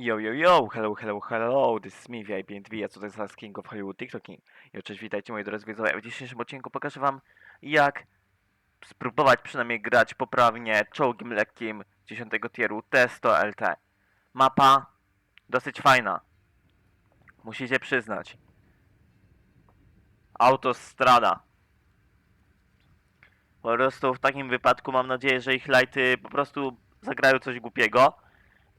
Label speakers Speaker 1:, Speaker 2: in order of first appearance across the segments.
Speaker 1: Yo, yo, yo, hello, hello, hello, this is me, VIP and a co to jest King of Hollywood TikTok King. I cześć, witajcie moi drodzy widzowie. W dzisiejszym odcinku pokażę wam, jak spróbować przynajmniej grać poprawnie czołgiem lekkim 10 tieru T100 LT. Mapa dosyć fajna. Musicie przyznać. Autostrada. Po prostu w takim wypadku mam nadzieję, że ich lighty po prostu zagrają coś głupiego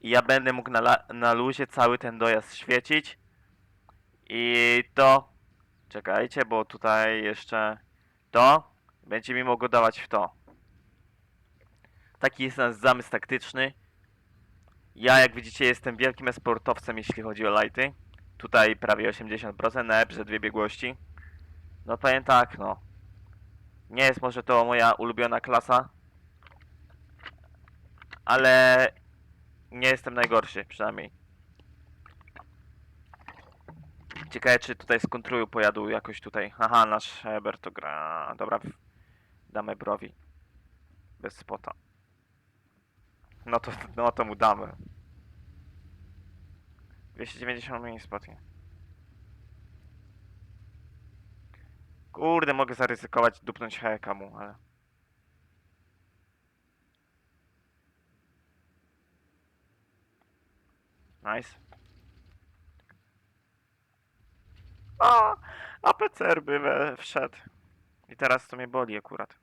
Speaker 1: i ja będę mógł na, na luzie cały ten dojazd świecić. I to. Czekajcie, bo tutaj jeszcze to będzie mi mogło dawać w to. Taki jest nasz zamysł taktyczny. Ja, jak widzicie, jestem wielkim esportowcem, jeśli chodzi o lighty. Tutaj prawie 80% na ebrze dwie biegłości. No powiem tak, no. Nie jest może to moja ulubiona klasa. Ale nie jestem najgorszy, przynajmniej. Ciekawe, czy tutaj z kontruju pojadą jakoś tutaj. Aha, nasz Eber to gra. Dobra, damy browi. Bez spota. No to, no to mu damy. 290 mini spotnie. Kurde, mogę zaryzykować, dupnąć heka mu, ale... Nice. A, a PCR by we, wszedł. I teraz to mnie boli akurat.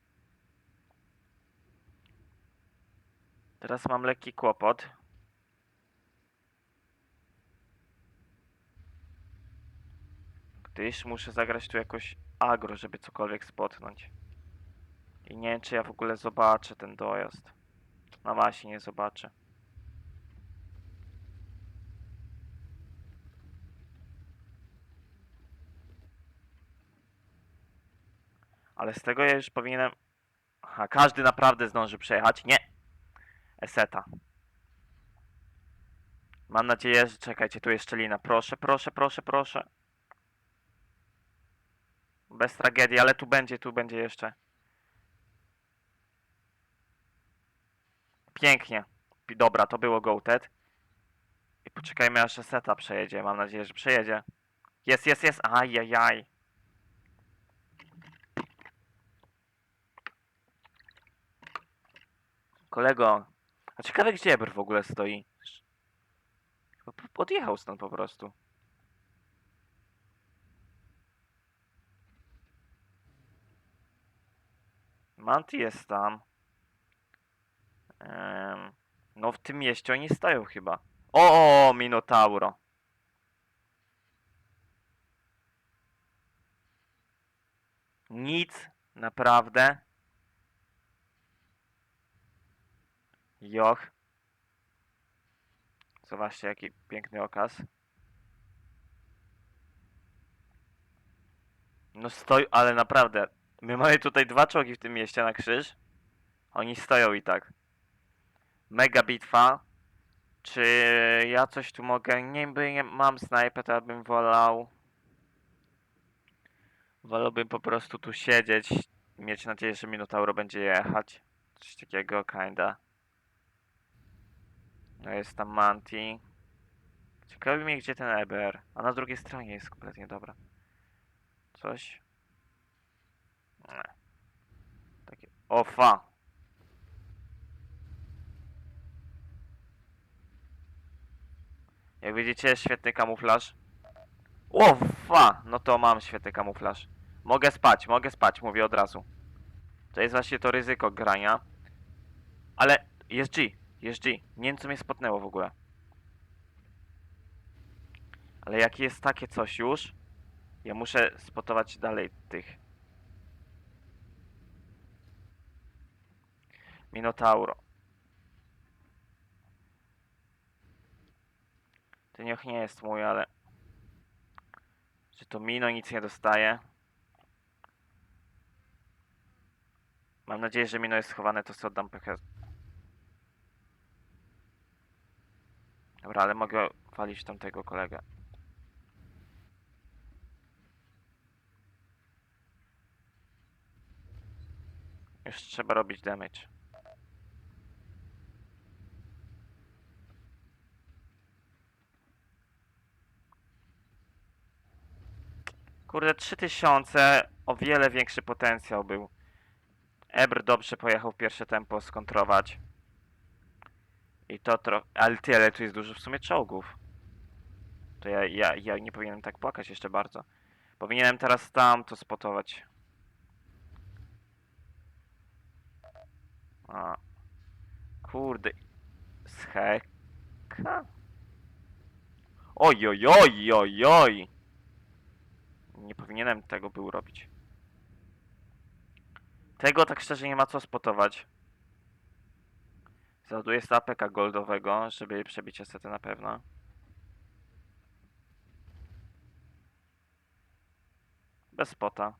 Speaker 1: Teraz mam lekki kłopot. Gdyż muszę zagrać tu jakoś agro, żeby cokolwiek spotnąć. I nie wiem, czy ja w ogóle zobaczę ten dojazd. No właśnie, nie zobaczę. Ale z tego ja już powinienem... Aha, każdy naprawdę zdąży przejechać. Nie! Eseta. Mam nadzieję, że... Czekajcie, tu jest szczelina. Proszę, proszę, proszę, proszę. Bez tragedii, ale tu będzie, tu będzie jeszcze. Pięknie. Pi- Dobra, to było goated. I poczekajmy aż Eseta przejedzie. Mam nadzieję, że przejedzie. Jest, jest, jest. Ajajaj. Kolego, a ciekawe gdzie Eber w ogóle stoi? Odjechał stąd po prostu. Manti jest tam. No w tym mieście oni stoją chyba. O, o, Minotauro. Nic, naprawdę. Joch. Zobaczcie, jaki piękny okaz. No stoi, ale naprawdę. My mamy tutaj dwa czołgi w tym mieście na krzyż. Oni stoją i tak. Mega bitwa. Czy ja coś tu mogę? Nie, by nie mam snajpę, to ja bym wolał. Wolałbym po prostu tu siedzieć. Mieć nadzieję, że Minotauro będzie jechać. Coś takiego, kinda. No jest tam Manti. Ciekawi mnie, gdzie ten EBR. A na drugiej stronie jest kompletnie dobra. Coś? Nie. Takie... Ofa! Jak widzicie, świetny kamuflaż. Ofa! No to mam świetny kamuflaż. Mogę spać, mogę spać, mówię od razu. To jest właśnie to ryzyko grania. Ale jest G, G. Nie wiem co mnie spotnęło w ogóle. Ale jak jest takie coś już, ja muszę spotować dalej tych. Minotauro. Ten niech nie jest mój, ale... Że to Mino nic nie dostaje. Mam nadzieję, że Mino jest schowane, to sobie oddam pechę. Dobra, ale mogę walić tamtego kolegę. Już trzeba robić damage. Kurde, 3000 o wiele większy potencjał był. Ebr dobrze pojechał pierwsze tempo skontrować. I to trochę... Ale ty, ale tu jest dużo w sumie czołgów. To ja, ja, ja nie powinienem tak płakać jeszcze bardzo. Powinienem teraz tam to spotować. A. Kurde. Scheka? Oj, oj, oj, oj, oj. Nie powinienem tego był robić. Tego tak szczerze nie ma co spotować. Załaduję stapeka goldowego, żeby przebić estetę na pewno. Bez spota.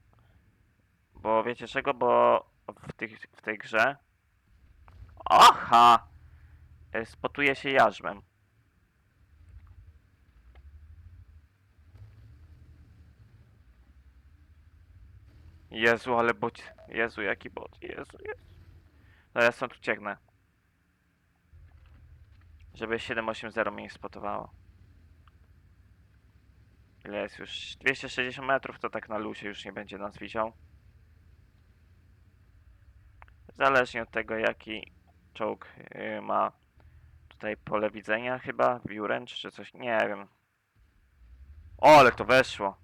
Speaker 1: Bo wiecie czego? Bo w, tych, w tej grze... Aha! E, Spotuje się jarzmem. Jezu, ale bot. Jezu, jaki bot. Jezu, Jezu. No ja stąd ucieknę. Żeby 780 mnie nie spotowało. Ile jest już? 260 metrów to tak na lusie już nie będzie nas widział. Zależnie od tego jaki czołg yy, ma tutaj pole widzenia chyba, view range czy coś, nie wiem. O, ale to weszło.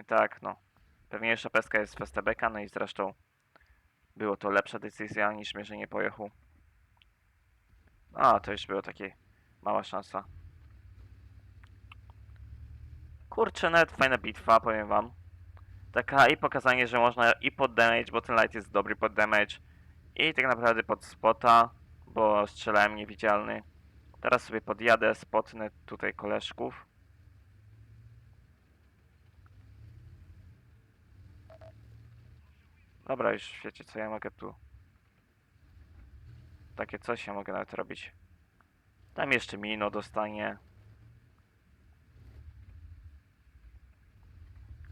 Speaker 1: I tak, no. Pewniejsza peska jest STBK, no i zresztą było to lepsza decyzja niż mierzenie pojechu. A, to już było takie mała szansa. Kurczę, nawet fajna bitwa, powiem wam. Taka i pokazanie, że można i pod damage, bo ten light jest dobry pod damage. I tak naprawdę pod spota, bo strzelałem niewidzialny. Teraz sobie podjadę, spotnę tutaj koleżków. Dobra, już wiecie co ja mogę tu. Takie coś ja mogę nawet robić. Tam jeszcze mino dostanie.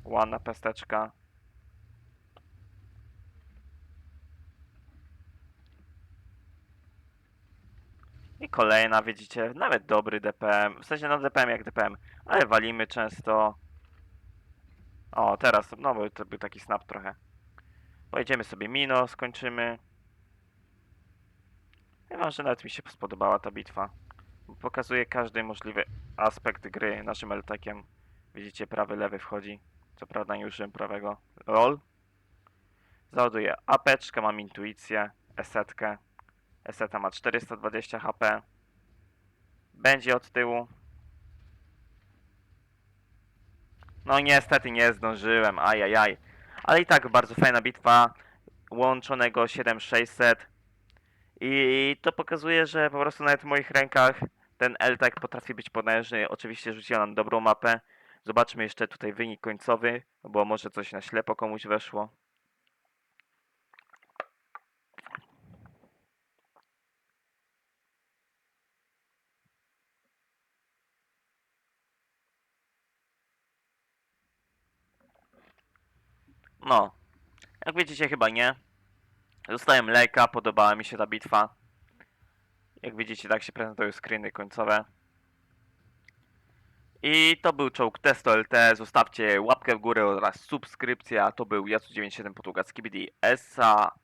Speaker 1: Ładna pesteczka. I kolejna, widzicie, nawet dobry DPM. W sensie no DPM jak DPM, ale walimy często. O, teraz, no bo to był taki snap trochę. Pojedziemy sobie Mino, skończymy. Wam, że nawet mi się spodobała ta bitwa. Pokazuje każdy możliwy aspekt gry naszym eltekiem. Widzicie, prawy, lewy wchodzi. Co prawda nie użyłem prawego. LOL. Załaduję apeczkę, mam intuicję, esetkę. Eseta ma 420 HP. Będzie od tyłu. No niestety nie zdążyłem, ajajaj. Ale i tak bardzo fajna bitwa łączonego 7600 i to pokazuje, że po prostu nawet w moich rękach ten LTAC potrafi być potężny. Oczywiście rzuciłem nam dobrą mapę. Zobaczmy jeszcze tutaj wynik końcowy, bo może coś na ślepo komuś weszło. No, jak widzicie chyba nie. Dostałem lejka, podobała mi się ta bitwa. Jak widzicie, tak się prezentują screeny końcowe. I to był czołg Testo LT. Zostawcie łapkę w górę oraz subskrypcja. To był Jacu97 Portugalski BD SA.